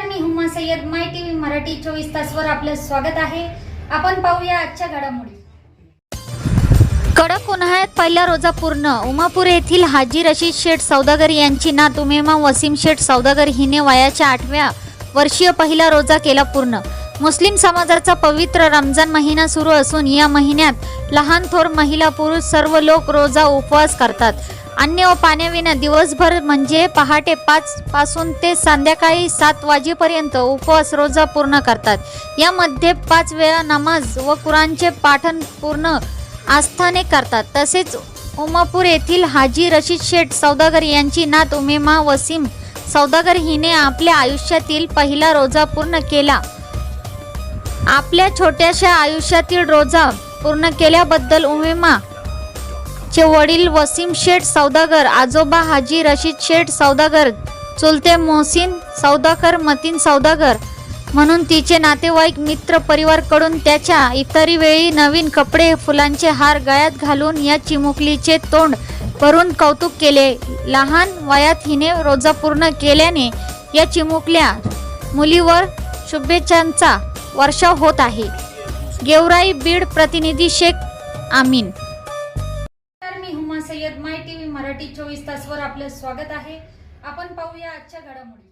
नमस्कार मी Huma Syed. My TV Marathi चोवीस तासवर आपलं स्वागत आहे. आपण पाहूया आजच्या घडामोडी. कडक उन्हाळ्यात पहिला रोजा पूर्ण. उमापूर येथील हाजी रशीद शेठ सौदागर यांची नात उमेमा वसीम शेठ सौदागर हिने वयाच्या आठव्या वर्षीय पहिला रोजा केला पूर्ण. मुस्लिम समाजाचा पवित्र रमजान महिना सुरू असून या महिन्यात लहान थोर महिला पुरुष सर्व लोक रोजा उपवास करतात. अन्न व पाण्याविना दिवसभर म्हणजे पहाटे पाच पासून ते संध्याकाळी सात वाजेपर्यंत उपवास रोजा पूर्ण करतात. यामध्ये पाच वेळा नमाज व कुराणचे पाठन पूर्ण आस्थाने करतात. तसेच उमापूर येथील हाजी रशीद शेठ सौदागर यांची नात उमेमा वसीम सौदागर हिने आपल्या आयुष्यातील पहिला रोजा पूर्ण केला. आपल्या छोट्याशा आयुष्यातील रोजा पूर्ण केल्याबद्दल उमेमा चे वडील वसीम शेठ सौदागर आजोबा हाजी रशीद शेठ सौदागर चुलते मोहसिन सौदाकर मतीन सौदागर. म्हणून तिचे नातेवाईक मित्र परिवारकडून त्याच्या इतरी वेळी नवीन कपडे फुलांचे हार गळ्यात घालून या चिमुकलीचे तोंड भरून कौतुक केले. लहान वयात हिने रोजा पूर्ण केल्याने या चिमुकल्या मुलीवर शुभेच्छांचा वर्षाव होत आहे. गेवराई बीड प्रतिनिधी शेख आमीन. माय टीव्ही मराठी चोवीस तासवर आपलं स्वागत आहे. आपण पाहूया आजच्या घडामोडी.